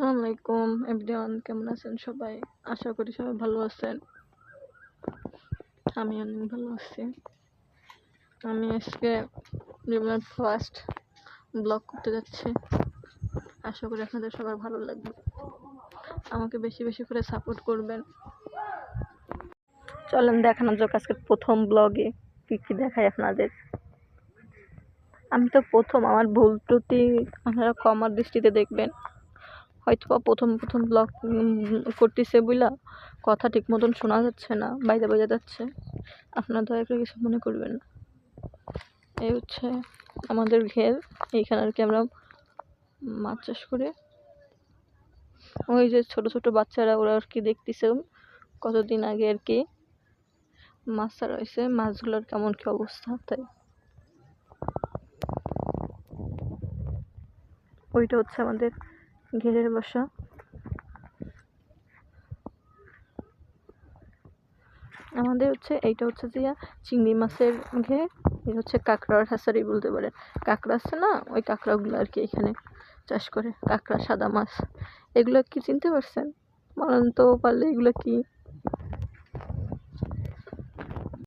আসসালামু আলাইকুম, এভরিওয়ান কেমন আছেন সবাই? আশা করি সবাই ভালো আছেন। আমি অনেক ভালো আছি। আমি আজকে জীবনের ফার্স্ট ব্লগ করতে যাচ্ছি। আশা করি আপনাদের সবার ভালো লাগবে। আমাকে বেশি বেশি করে সাপোর্ট করবেন। চলেন দেখানো যাক আজকে প্রথম ব্লগে কী কী দেখাই আপনাদের। আমি তো প্রথম, আমার ভুল ত্রুটি, আপনারা কমার দৃষ্টিতে দেখবেন। হয়তো বা প্রথম প্রথম ব্লগ করতেছে বুঝলা কথা ঠিক মতন শোনা যাচ্ছে না, বাইরে বোঝা যাচ্ছে। আপনারা দয়া করে কিছু মনে করবেন না। এই হচ্ছে আমাদের ঘের, এইখানে আর কি আমরা মাছ চাষ করে। ওই যে ছোট ছোট বাচ্চারা, ওরা আর কি দেখতেছে, কতদিন আগে আর কি মাছ ছাড়া হয়েছে, মাছগুলোর কেমন কি অবস্থা, তাই। ওইটা হচ্ছে আমাদের ঘেরের বাসা। আমাদের হচ্ছে, এইটা হচ্ছে যে চিংড়ি মাছের ঘে এটা হচ্ছে কাঁকড়ার হাসারি বলতে পারেন কাঁকড়া আছে না, ওই কাঁকড়াগুলো আর কি এখানে চাষ করে, কাঁকড়া, সাদা মাছ। এগুলো কি চিনতে পারছেন? বলেন তো পারলে এগুলো কি?